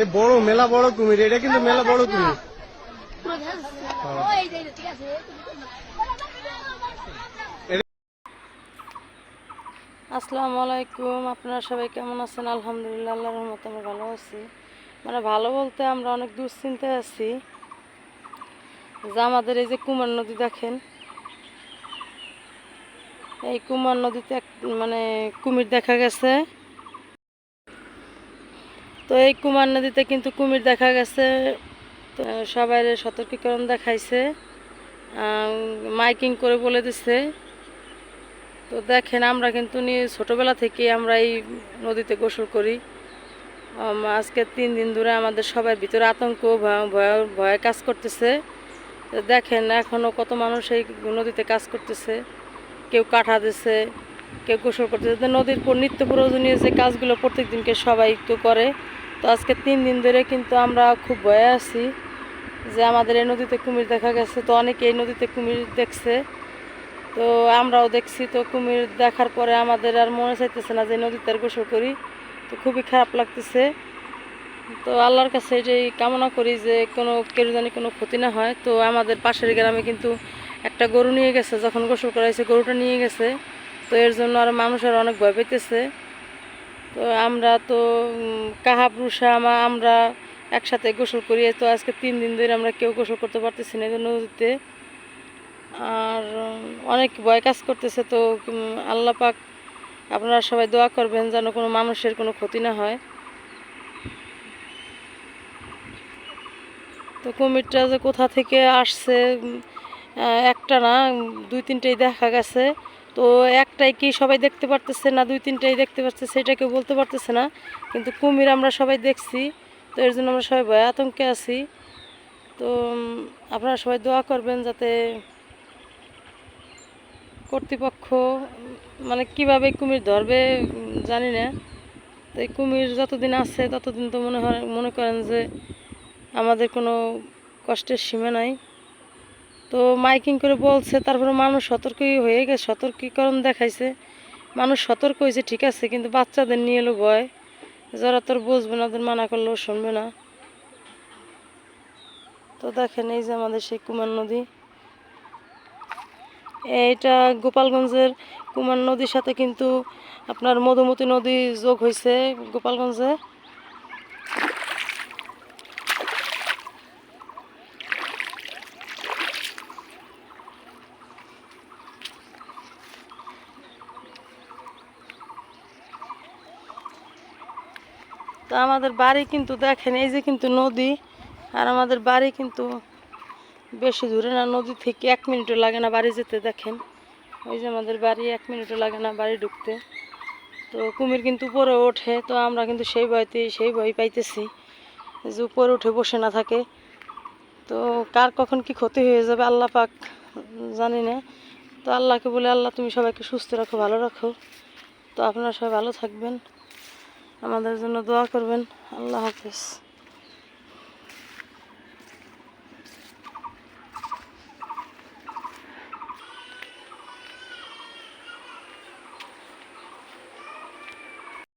এ বড় মেলা বড় কুমির এটা কিন্তু মেলা বড় কুমির। আসসালামু আলাইকুম। আপনারা সবাই কেমন আছেন? আলহামদুলিল্লাহ, আল্লাহর রহমতে আমরা ভালো আছি। মানে ভালো বলতে আমরা অনেক দুশ্চিন্তায় আছি। যে আমাদের এই যে কুমার নদী দেখেন, এই কুমার নদীতে মানে কুমির দেখা গেছে। তো এই কুমার নদীতে কিন্তু কুমির দেখা গেছে। সবাই সতর্কীকরণ দেখাইছে। মাইকিং করে বলে দিছে। তো দেখেন, আমরা কিন্তু নিয়ে ছোটোবেলা থেকে আমরা এই নদীতে গোসল করি। আজকে তিন দিন ধরে আমাদের সবার ভিতরে আতঙ্ক, ভয়- ভয় কাজ করতেছে। দেখেন এখনও কত মানুষ এই নদীতে কাজ করতেছে। কেউ কাঠা দিছে, কেউ গোসল করতেছে। নদীর পর নিত্য প্রয়োজনীয় যে কাজগুলো প্রত্যেক দিনকে সবাই তো করে। তো আজকে তিন দিন ধরে কিন্তু আমরা খুব ভয়ে আছি যে আমাদের এই নদীতে কুমির দেখা গেছে। তো অনেকে এই নদীতে কুমির দেখছে। তো আমরাও দেখছি তো কুমির দেখার পরে আমাদের আর মনে চাইতেছে না যে নদীতে আর গোসল করি। তো খুবই খারাপ লাগতেছে। তো আল্লাহর কাছে এটাই কামনা করি যে কোনো, কেউ জানি কোনো ক্ষতি না হয়। তো আমাদের পাশের গ্রামে কিন্তু একটা গরু নিয়ে গেছে, যখন গোসল করাইছে গরুটা নিয়ে গেছে। তো এর জন্য আর মানুষ আর অনেক ভয় পেতেছে। তো আমরা তো কাহাব রুষা আমা, আমরা একসাথে গোসল করি। তো আজকে তিন দিন ধরে আমরা কেউ গোসল করতে পারতেছি না নদীতে। আর অনেক ভয় কাজ করতেছে তো আল্লাহ পাক আপনারা সবাই দোয়া করবেন যেন কোনো মানুষের কোনো ক্ষতি না হয়। তো কুমিরটা যে কোথা থেকে আসছে একটা না দুই তিনটেই দেখা গেছে। তো একটাই কি সবাই দেখতে পারতেছে না, দুই তিনটাই দেখতে পাচ্ছে সেটা কেউ বলতে পারতেছে না। কিন্তু কুমির আমরা সবাই দেখছি, তো এর জন্য আমরা সবাই ভয় আতঙ্কে আছি। তো আপনারা সবাই দোয়া করবেন যাতে কর্তৃপক্ষ মানে কীভাবে কুমির ধরবে, জানি না। তো এই কুমির যতদিন আছে, ততদিন তো মনে হয়, মনে করেন যে আমাদের কোনো কষ্টের সীমা নাই। তো মাইকিং করে বলছে, তারপরে মানুষ সতর্কই হয়ে গেছে, সতর্কীকরণ দেখাইছে। মানুষ সতর্ক হয়েছে, ঠিক আছে, কিন্তু বাচ্চাদের নিয়ে এলো ভয়। যারা তোর বুঝবে না, ওদের মানা করলেও শুনবে না। তো দেখেন, এই যে আমাদের সেই কুমার নদী। এইটা গোপালগঞ্জের কুমার নদীর সাথে কিন্তু আপনার মধুমতি নদী যোগ হয়েছে গোপালগঞ্জে। তো আমাদের বাড়ি কিন্তু দেখেন, এই যে কিন্তু নদী, আর আমাদের বাড়ি কিন্তু বেশি দূরে না, নদী থেকে এক মিনিটও লাগে না বাড়ি যেতে, দেখেন। ওই যে আমাদের বাড়ি, এক মিনিটও লাগে না বাড়ি ঢুকতে। তো কুমির কিন্তু উপরে ওঠে, তো আমরা কিন্তু সেই ভয়তেই, সেই ভয় পাইতেছি যে উপরে উঠে বসে না থাকে। তো কার কখন কি ক্ষতি হয়ে যাবে, আল্লাহ পাক জানি না। তো আল্লাহকে বলে, আল্লাহ, তুমি সবাইকে সুস্থ রাখো, ভালো রাখো। তো আপনারা সবাই ভালো থাকবেন। আমাদের জন্য দোয়া করবেন। আল্লাহ হাফেজ।